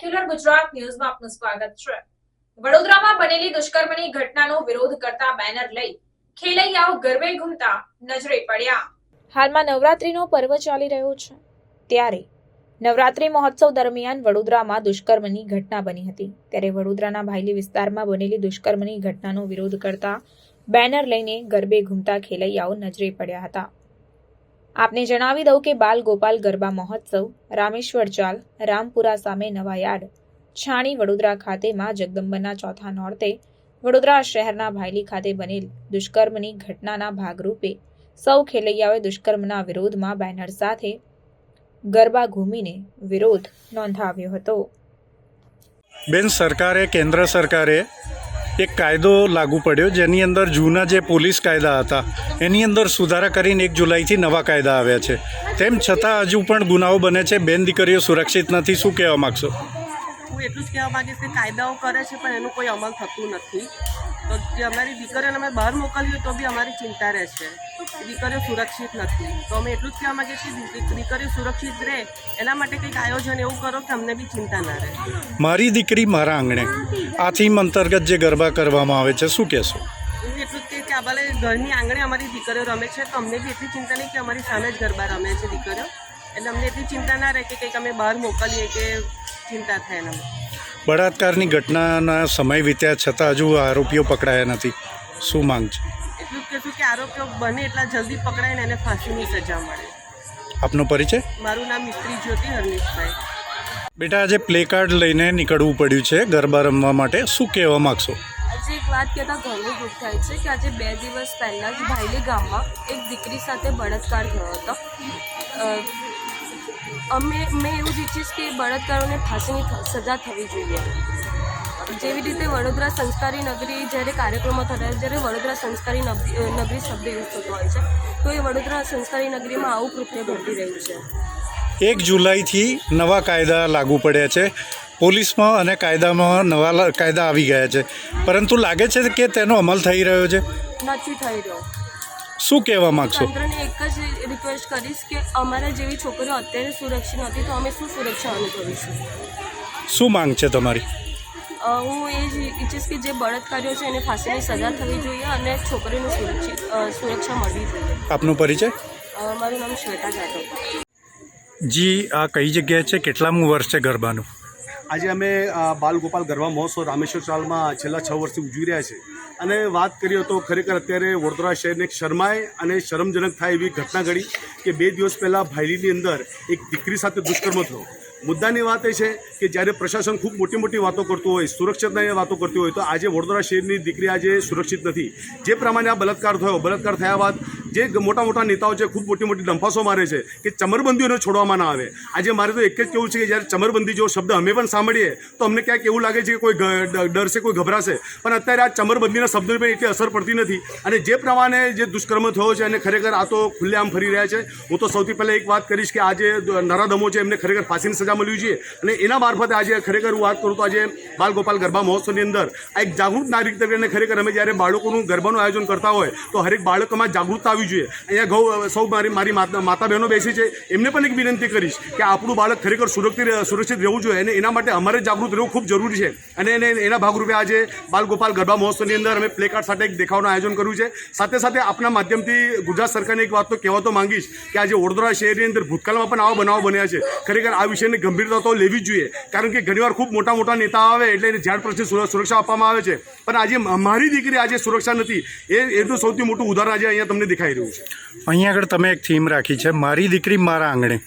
Secular Gujarat ન્યૂઝમાં આપનું સ્વાગત છે. વડોદરામાં બનેલી દુષ્કર્મની ઘટનાનો વિરોધ કરતા બેનર લઈ ખેલૈયાઓ ગરબે ઘૂમતા નજરે પડ્યા. હાલમાં નવરાત્રીનો પર્વ ચાલી રહ્યો છે. ત્યારે નવરાત્રી મહોત્સવ દરમિયાન વડોદરામાં દુષ્કર્મની ઘટના બની હતી. ત્યારે વડોદરાના ભાયલી વિસ્તારમાં બનેલી દુષ્કર્મની ઘટનાનો વિરોધ કરતા બેનર લઈને ગરબે ઘૂમતા ખેલૈયાઓ નજરે પડ્યા હતા. આપને જણાવી દઉં કે બાલ ગોપાલ ગરબા મહોત્સવ, રામેશ્વર ચાલ, રામપુરા સામે નવા યાર્ડ છાણી વડોદરા ખાતે માં ચોથા નોરતે વડોદરા શહેરના ભાયલી ખાતે બનેલ દુષ્કર્મની ઘટનાના ભાગરૂપે સૌ ખેલૈયાઓએ દુષ્કર્મના વિરોધમાં બેનર સાથે ગરબા ઘૂમીને વિરોધ નોંધાવ્યો હતો. બેન, સરકારે, કેન્દ્ર સરકારે એક કાયદો લાગુ પડ્યો જેની અંદર જૂના જે પોલીસ કાયદા હતા, એની અંદર સુધારા કરીને એક જુલાઈથી નવા કાયદા આવ્યા છે. તેમ છતાં હજુ પણ ગુનાઓ બને છે, બેન દીકરીઓ સુરક્ષિત નથી, શું કહેવા માગશો? હું એટલું જ કહેવા માગીશ કે કાયદાઓ કરે છે, પણ એનું કોઈ અમલ થતું નથી. તો જે અમારી દીકરીઓને અમે બહાર મોકલીએ તો બી અમારી ચિંતા રહે છે. દીકરીઓ સુરક્ષિત નથી. તો અમે એટલું જ કહેવા માગીએ છીએ દીકરીઓ સુરક્ષિત રહે એના માટે કંઈક આયોજન એવું કરો કે અમને બી ચિંતા ના રહે. મારી દીકરી મારા આંગણે આ થીમ અંતર્ગત જે ગરબા કરવામાં આવે છે શું કહેશો? એટલું જ કહે કે આ ભલે ઘરની આંગણે અમારી દીકરીઓ રમે છે તો અમને બી એટલી ચિંતા નહીં કે અમારી સામે જ ગરબા રમે છે દીકરીઓ. એટલે અમને એટલી ચિંતા ના રહે કે કંઈક અમે બહાર મોકલીએ કે ચિંતા થાય એના બળાત્કારની ઘટનાના સમય વીત્યા છતાં હજુ આરોપીઓ પકડાયા નથી. શું માંગ છે? એટલું જ કહેશું કે આરોપીઓ બને એટલા જલ્દી પકડાય ને એને ફાંસીની સજા મળે. આપનો પરિચય? મારું નામ મિસ્ત્રી જ્યોતિ હરમીશભાઈ બેટા આજે પ્લે કાર્ડ લઈને નીકળવું પડ્યું છે ગરબા રમવા માટે. શું કહેવા માગશો? આજે એક વાત કહેતા ઘણું દુઃખ થાય છે કે આજે બે દિવસ પહેલાં જ ભાઈલી ગામમાં એક દીકરી સાથે બળાત્કાર થયો હતો. અમે મેં એવું જ ઈચ્છીશ કે બળાત્કારોને ફાંસીની સજા થવી જોઈએ. જેવી રીતે વડોદરા સંસ્કારી નગરી જ્યારે કાર્યક્રમો થતા જ્યારે વડોદરા સંસ્કારી નગરી નગરી શબ્દ યુઝ થતો હોય છે તો એ વડોદરા સંસ્કારી નગરીમાં આવું કૃત્ય ઘટી રહ્યું છે. એક જુલાઈથી નવા કાયદા લાગુ પડ્યા છે. પોલીસમાં અને કાયદામાં નવા કાયદા આવી ગયા છે. પરંતુ લાગે છે કે તેનો અમલ થઈ રહ્યો છે? નથી થઈ રહ્યો. શું કહેવા માગશો? તંત્રને એક જ રિક્વેસ્ટ કરીશ કે અમારા જેવી છોકરીઓ અત્યારે સુરક્ષિત નથી તો અમે શું સુરક્ષા અનુભવીશું? શું માંગ છે તમારી? હું એ જ ઈચ્છીશ કે જે બળાત્કારીઓ છે એને ફાંસીની સજા થવી જોઈએ અને છોકરીને સુરક્ષિત સુરક્ષા મળવી જોઈએ. આપનો પરિચય? મારું નામ શ્વેતા જાધવ જી આ કઈ જગ્યાએ છે? કેટલામું વર્ષ છે ગરબાનું? આજે અમે બાલગોપાલ બાલ ગરબા મહોત્સવ રામેશ્વર ચાલમાં છેલ્લા છ વર્ષથી ઉજવી રહ્યા છે. અને વાત કરીએ તો ખરેખર અત્યારે વડોદરા શહેરને શરમાય અને શરમજનક થાય એવી ઘટના ઘડી કે બે દિવસ પહેલાં ભાયલીની અંદર એક દીકરી સાથે દુષ્કર્મ થયો. મુદ્દાની વાત એ છે કે જ્યારે પ્રશાસન ખૂબ મોટી મોટી વાતો કરતું હોય, સુરક્ષિતતાની વાતો કરતી હોય, તો આજે વડોદરા શહેરની દીકરી આજે સુરક્ષિત નથી. જે પ્રમાણે આ બલાત્કાર થયો બલાત્કાર થયા બાદ જે મોટા મોટા નેતાઓ છે, ખૂબ મોટી મોટી ડંફાસો મારે છે કે ચમરબંધીઓને છોડવામાં ના આવે. આજે મારે તો એક જ કેવું છે કે જ્યારે ચમરબંધી જેવો શબ્દ અમે પણ સાંભળીએ, તો અમને ક્યાંક એવું લાગે છે કે કોઈ ડર છે, કોઈ ગભરાશે. પણ અત્યારે આ ચમરબંધીના શબ્દોની પણ એટલી અસર પડતી નથી. અને જે પ્રમાણે જે દુષ્કર્મ થયો છે અને ખરેખર આ તો ખુલ્લેઆમ ફરી રહ્યા છે. હું તો સૌથી પહેલાં એક વાત કરીશ કે આજે નરાધમો છે, એમને ખરેખર ફાંસીની સજા મળવી જોઈએ. અને એના મારફતે આજે ખરેખર હું વાત કરું તો આજે બાલ ગોપાલ ગરબા મહોત્સવની અંદર આ એક જાગૃત નાગરિક તરીકે ખરેખર અમે જ્યારે બાળકોનું ગરબાનું આયોજન કરતા હોય, તો હરેક બાળકોમાં જાગૃતતા આવવી જોઈએ. અહીંયા ગૌ સૌ મારી મારી માતા બહેનો બેસી છે. એમને પણ એક વિનંતી કરીશ કે આપણું બાળક ખરેખર સુરક્ષિત સુરક્ષિત રહેવું જોઈએ અને એના માટે અમારે જાગૃત રહેવું ખૂબ જરૂરી છે. અને એને, એના ભાગરૂપે આજે બાલ ગોપાલ ગરબા મહોત્સવની અંદર અમે પ્લે કાર્ડ સાથે એક દેખાવનું આયોજન કર્યું છે. સાથે સાથે આપના માધ્યમથી ગુજરાત સરકારને એક વાત તો કહેવા તો માંગીશ કે આજે વડોદરા શહેરની અંદર ભૂતકાળમાં પણ આવા બનાવો બન્યા છે. ખરેખર આ વિષયની ગંભીરતા તો લેવી જ જોઈએ, કારણ કે ઘણીવાર ખૂબ મોટા મોટા નેતા આવે એટલે એને ઝાડ પ્રત્યે સુરક્ષા આપવામાં આવે છે. પણ આજે મારી દીકરી આજે સુરક્ષા નથી. એ એનું સૌથી મોટું ઉદાહરણ આજે અહીંયા તમને દેખાઈ રહ્યું છે? અહીંયા આગળ તમે એક થીમ રાખી છે, મારી દીકરી મારા આંગણે.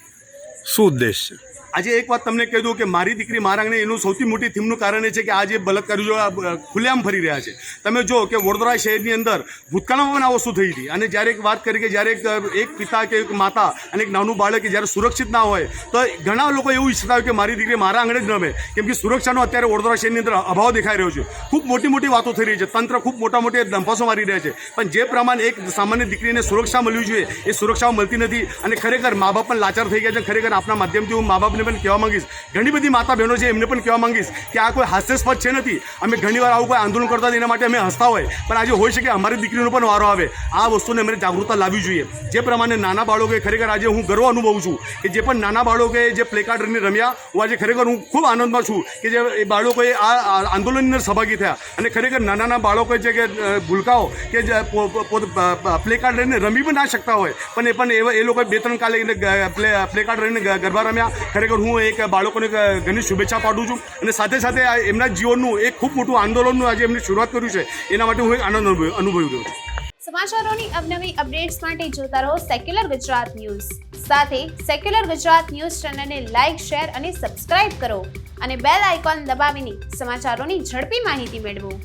શું ઉદ્દેશ છે? આજે એક વાત તમને કહી દઉં કે મારી દીકરી મારા આંગણે એનું સૌથી મોટી થીમનું કારણ એ છે કે બલાત્કારીઓ આ બ- ખુલ્લેઆમ ફરી રહ્યા છે. તમે જો કે વડોદરા શહેરની અંદર ભૂતકાળમાં પણ આ વસ્તુ થઈ હતી. અને જ્યારે એક વાત કરી કે જ્યારે એક પિતા કે એક માતા અને એક નાનું બાળક જ્યારે સુરક્ષિત ના હોય, તો ઘણા લોકો એવું ઈચ્છતા હોય કે મારી દીકરી મારા આંગણે જ રમે. કેમ કે સુરક્ષાનો અત્યારે વડોદરા શહેરની અંદર અભાવ દેખાઈ રહ્યો છે. ખૂબ મોટી મોટી વાતો થઈ રહી છે. તંત્ર ખૂબ મોટા મોટી ડંફાસો મારી રહ્યા છે. પણ જે પ્રમાણે એક સામાન્ય દીકરીને સુરક્ષા મળવી જોઈએ, એ સુરક્ષાઓ મળતી નથી અને ખરેખર મા બાપ પણ લાચાર થઈ ગયા છે ખરેખર આપના માધ્યમથી હું મા બાપને માતાઓને પણ કહેવા માંગીશ. ઘણી બધી માતા બહેનો છે, એમને પણ કહેવા માંગીશ કે આ કોઈ હાસ્યાસ્પદ છે નથી. અમે ઘણીવાર આવું કોઈ આંદોલન કરતા એના માટે અમે હસતા હોય. પણ આજે હોઈ શકે અમારી દીકરીનો પણ વારો આવે. આ વસ્તુને અમે જાગૃતતા લાવવી જોઈએ. જે પ્રમાણે નાના બાળકોએ ખરેખર આજે હું ગર્વ અનુભવું છું કે જે પણ નાના બાળકોએ જે પ્લેકાર્ડ રહીને રમ્યા, હું આજે ખરેખર હું ખૂબ આનંદમાં છું કે જે બાળકોએ આ આંદોલનની અંદર સહભાગી થયા. અને ખરેખર નાના નાના બાળકો છે કે ભૂલકાઓ કે જે પ્લેકાર્ડ લઈને રમી પણ ના શકતા હોય. પણ એ પણ એ લોકોએ બે ત્રણ કાલે પ્લેકાર્ડ પ્લે પ્લે રહીને ગરબા રમ્યા. ખરેખર હું એક બાળકોને ઘણી શુભેચ્છા પાડું છું. અને સાથે સાથે એમના જીવનનું એક ખૂબ મોટું આંદોલનનું આજે એમણે શરૂઆત કર્યું છે. એના માટે હું એક આનંદ અનુભવી રહ્યો છું. સમાચારોની અવનવી અપડેટ્સ માટે જોતા રહો સેક્યુલર ગુજરાત ન્યૂઝ સાથે સેક્યુલર ગુજરાત ન્યૂઝ ચેનલને લાઇક શેર અને સબસ્ક્રાઇબ કરો. અને બેલ આઇકોન દબાવીને સમાચારોની ઝડપી માહિતી મેળવો.